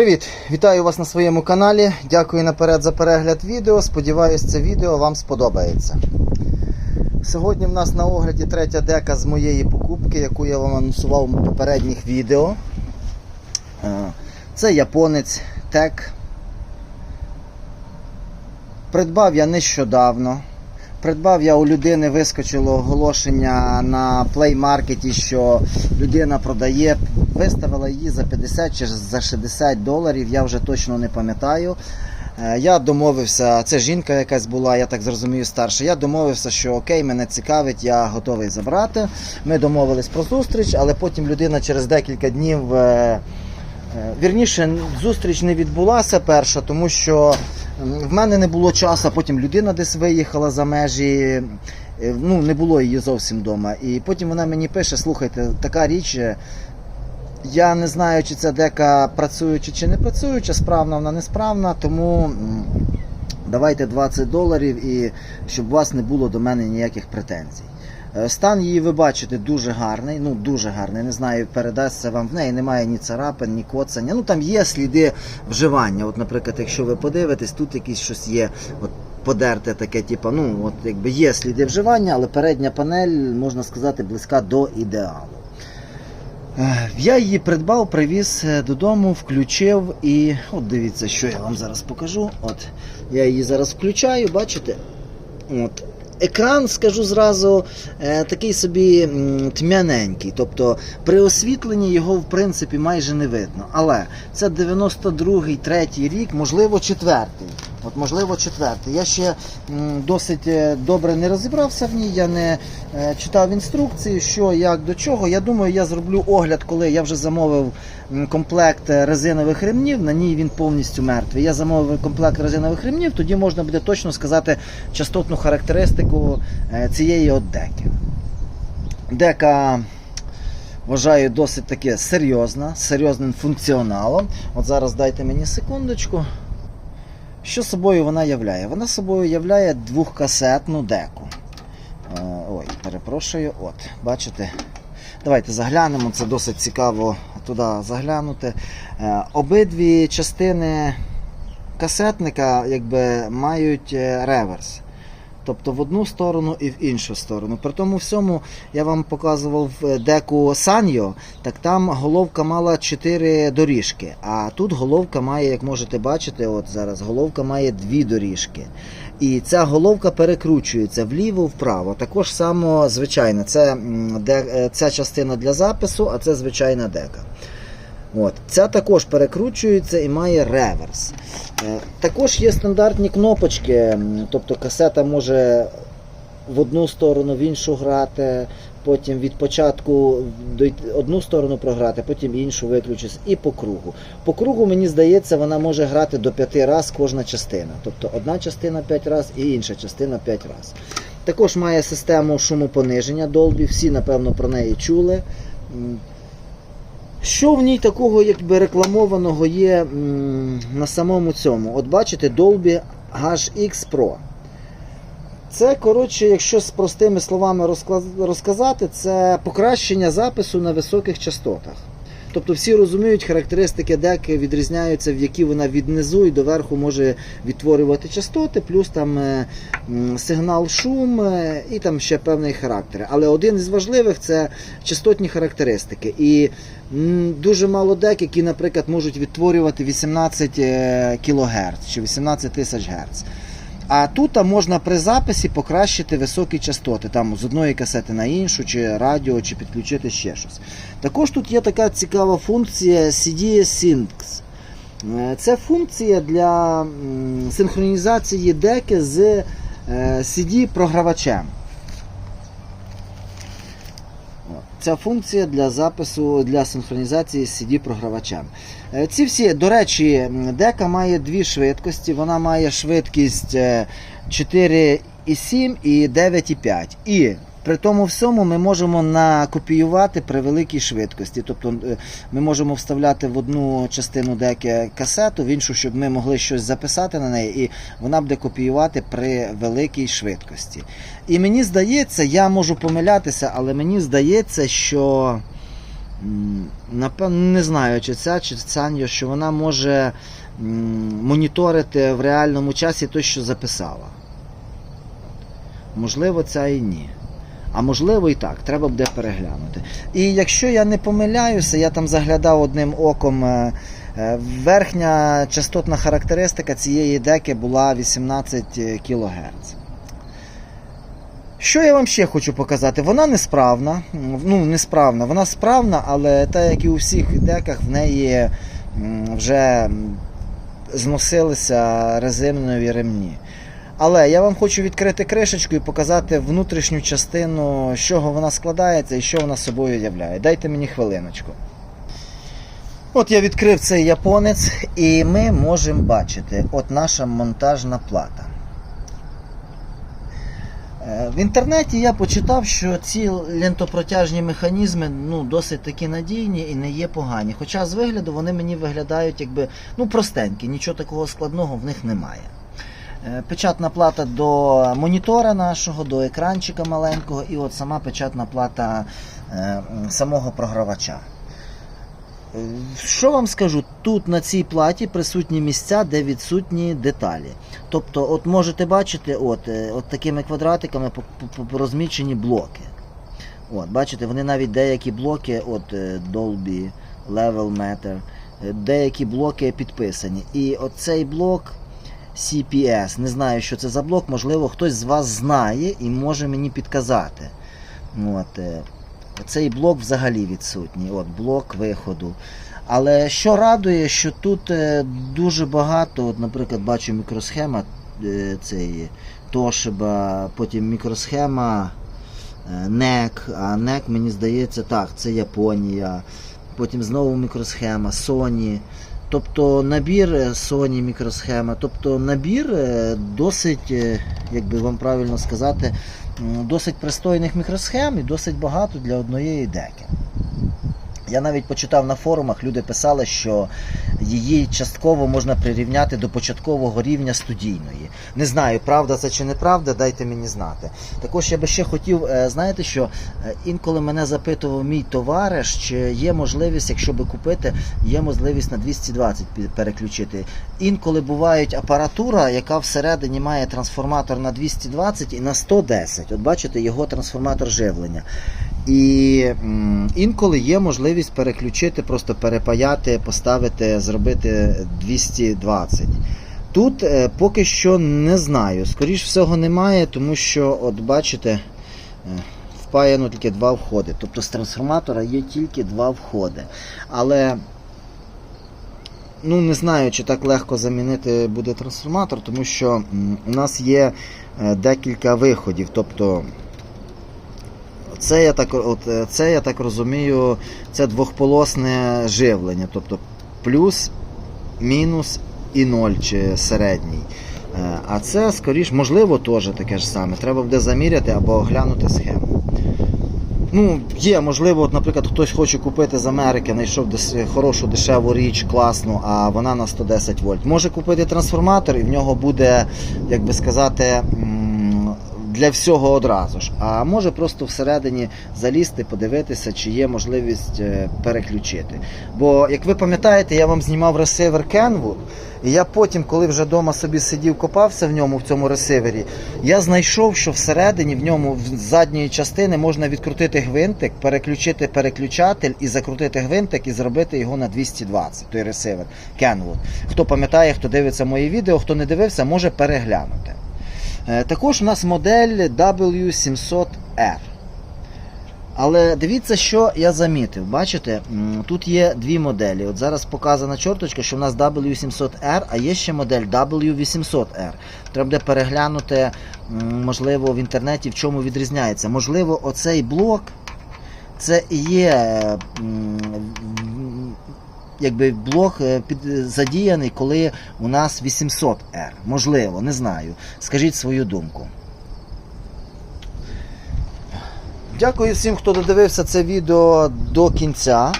Привіт! Вітаю вас на своєму каналі. Дякую наперед за перегляд відео. Сподіваюсь, це відео вам сподобається. Сьогодні в нас на огляді третя дека з моєї покупки, яку я вам анонсував у попередніх відео. Е, Це японець Тек. Придбав я нещодавно. Придбав я у людини вискочило оголошення на плеймаркеті, що людина продає, виставила її за 50 чи за 60 доларів, я вже точно не пам'ятаю. Е, Я домовився, це жінка якась була, я так зрозумію, старша. Я домовився, що окей, мене цікавить, я готовий забрати. Ми домовились про зустріч, але потім людина через декілька днів. е, е, Вірніше, зустріч не відбулася перша, тому що в мене не було часу, потім людина десь виїхала за межі, ну не було її зовсім вдома. І потім вона мені пише: слухайте, така річ. Я не знаю, чи ця дека працююча чи не працююча, справна вона несправна, тому давайте 20 доларів і щоб у вас не було до мене ніяких претензій. Е, Стан її ви бачите дуже гарний, ну дуже гарний. Не знаю, передасться вам в неї немає ні царапин, ні коцання. Ну там є сліди вживання. От, наприклад, якщо ви подивитесь, тут якесь щось є. От подерте таке, типу, ну от якби є сліди вживання, але передня панель, можна сказати, близька до ідеалу. Е, Я її придбав, привіз е, додому, включив і от дивіться, що я вам зараз покажу. От я її зараз включаю, бачите? От. Екран, скажу зразу, е, такий собі тьмяненький. Тобто при освітленні його в принципі майже не видно. Але це 92-й, 3-й рік, можливо, четвертий. От, можливо, четвертий. Я ще досить е, добре не розібрався в ній, я не е, читав інструкції, що, як, до чого. Я думаю, я зроблю огляд, коли я вже замовив комплект е, резинових ремнів, на ній він повністю мертвий. Я замовив комплект резинових ремнів, тоді можна буде точно сказати частотну характеристику цієї от деки. Дека. Вважаю досить таки серйозна, серйозним функціоналом. От зараз дайте мені секундочку. Що собою вона являє? Вона собою являє двохкасетну деку. Е, ой, перепрошую, от, бачите. Давайте заглянемо, це досить цікаво туди заглянути. Е, обидві частини касетника якби, мають е, реверс. Тобто в одну сторону і в іншу сторону. При тому всьому я вам показував е, деку Саньо, так там головка мала 4 доріжки. А тут головка має, як можете бачити, от зараз головка має дві доріжки. І ця головка перекручується вліво-вправо. Також само звичайно, це е, ця частина для запису, а це звичайна дека. От. Ця також перекручується і має реверс. Е, Також є стандартні кнопочки, тобто касета може в одну сторону, в іншу грати, потім від початку одну сторону програти, потім іншу виключитися і по кругу. По кругу, мені здається, вона може грати до 5 разів кожна частина. Тобто одна частина 5 разів і інша частина 5 разів. Також має систему шумопониження Dolby, всі, напевно, про неї чули. Що в ній такого якби рекламованого є на самому цьому? От бачите, Dolby HX Pro. Це, коротше, якщо з простими словами розказати, це покращення запису на високих частотах. Тобто всі розуміють, характеристики деки відрізняються, в які вона від низу і до верху може відтворювати частоти, плюс там е, сигнал шум е, і там ще певний характер. Але один із важливих це частотні характеристики. І дуже мало дек, які, наприклад, можуть відтворювати 18 е, кГц чи 18 тисяч Гц. А тут можна при записі покращити високі частоти, там з одної касети на іншу, чи радіо, чи підключити ще щось. Також тут є така цікава функція CD Syncs. Е, Це функція для синхронізації деки з е, CD-програвачем. Ця функція для запису для синхронізації з CD-програвачем. Е, Ці всі, до речі, дека має дві швидкості. Вона має швидкість е, 4,7 і 9,5. І при тому всьому ми можемо накопіювати при великій швидкості. Тобто е, ми можемо вставляти в одну частину деки касету, в іншу, щоб ми могли щось записати на неї, і вона буде копіювати при великій швидкості. І мені здається, я можу помилятися, але мені здається, що напевно, не знаю, чи ця, чи ця, що вона може моніторити в реальному часі те, що записала. Можливо, ця і ні. А можливо і так, треба буде переглянути. І якщо я не помиляюся, я там заглядав одним оком. е, е, Верхня частотна характеристика цієї деки була 18 кГц. Що я вам ще хочу показати? Вона несправна. Ну, несправна, вона справна, але так як і у всіх деках, в неї вже зносилися резинові ремні. Але я вам хочу відкрити кришечку і показати внутрішню частину, з чого вона складається і що вона собою являє. Дайте мені хвилиночку. От я відкрив цей японець, і ми можемо бачити от наша монтажна плата. Е, В інтернеті я почитав, що ці лентопротяжні механізми ну, досить таки надійні і не є погані. Хоча з вигляду вони мені виглядають якби ну, простенькі, нічого такого складного в них немає. Е, Печатна плата до монітора нашого, до екранчика маленького, і от сама печатна плата е, самого програвача. Е, Що вам скажу? Тут на цій платі присутні місця, де відсутні деталі. Тобто, от можете бачити, от, от такими квадратиками розмічені блоки. От, бачите, вони навіть деякі блоки, от Dolby, Level Meter, деякі блоки підписані. І оцей блок CPS, не знаю, що це за блок, можливо, хтось з вас знає і може мені підказати. От, е, цей блок взагалі відсутній. От, блок виходу. Але що радує, що тут е, дуже багато, от, наприклад, бачу мікросхема е, цей Toshiba, потім мікросхема NEC, а NEC, мені здається, так, це Японія. Потім знову мікросхема, Sony. Тобто набір е, Sony мікросхема, тобто набір е, досить, е, як би вам правильно сказати, досить пристойних мікросхем і досить багато для однієї деки. Я навіть почитав на форумах, люди писали, що її частково можна прирівняти до початкового рівня студійної. Не знаю, правда це чи неправда, дайте мені знати. Також я би ще хотів, е, знаєте що, е, інколи мене запитував мій товариш, чи є можливість, якщо би купити, є можливість на 220 переключити. Інколи бувають апаратура, яка всередині має трансформатор на 220 і на 110. От бачите, його трансформатор живлення. І інколи є можливість переключити, просто перепаяти, поставити, зробити 220. Тут е, поки що не знаю. Скоріш всього немає, тому що, от бачите, е, впаяно тільки два входи. Тобто з трансформатора є тільки два входи. Але ну, не знаю, чи так легко замінити буде трансформатор, тому що у нас є е, декілька виходів. Тобто це я так, от, е, це я так розумію, це двохполосне живлення, тобто плюс, мінус і ноль чи середній. Е, А це, скоріш, можливо, теж таке ж саме. Треба буде заміряти або оглянути схему. Ну, є, можливо, от, наприклад, хтось хоче купити з Америки, знайшов хорошу дешеву річ, класну, а вона на 110 вольт. Може купити трансформатор і в нього буде, як би сказати, для всього одразу ж. А може просто всередині залізти, подивитися, чи є можливість е, переключити. Бо, як ви пам'ятаєте, я вам знімав ресивер Kenwood, і я потім, коли вже вдома собі сидів, копався в ньому, в цьому ресивері, я знайшов, що всередині в ньому з задньої частини можна відкрутити гвинтик, переключити переключатель і закрутити гвинтик і зробити його на 220, той ресивер Kenwood. Хто пам'ятає, хто дивиться мої відео, хто не дивився, може переглянути. Е, Також у нас модель W700R. Але дивіться, що я замітив. Бачите, тут є дві моделі. От зараз показана чорточка, що в нас W700R, а є ще модель W800R. Треба буде переглянути, можливо, в інтернеті в чому відрізняється. Можливо, оцей блок це і є е, якби блок е, під, задіяний, коли у нас 800R. Можливо, не знаю. Скажіть свою думку. Дякую всім, хто додивився це відео до кінця.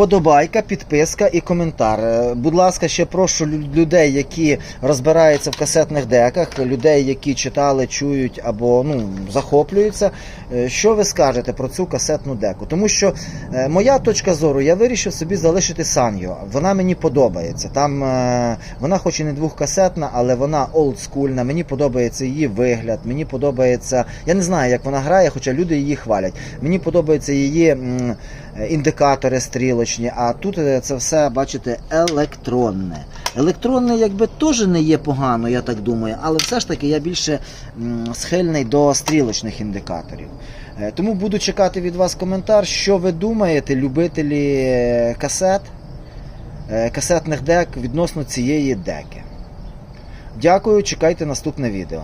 Вподобайка, підписка і коментар. Е, Будь ласка, ще прошу людей, які розбираються в касетних деках, людей, які читали, чують або ну, захоплюються. е, Що ви скажете про цю касетну деку? Тому що е, моя точка зору, я вирішив собі залишити Саньо. Вона мені подобається. Там вона, хоч і не двохкасетна, але вона олдскульна. Мені подобається її вигляд. Мені подобається. Я не знаю, як вона грає, хоча люди її хвалять. Мені подобаються її індикатори стрілочні. А тут е, це все, бачите, електронне. Електронне, якби теж не є погано, я так думаю, але все ж таки я більше схильний до стрілочних індикаторів. Е, Тому буду чекати від вас коментар, що ви думаєте, любителі е, касет, е, касетних дек відносно цієї деки. Дякую, чекайте наступне відео.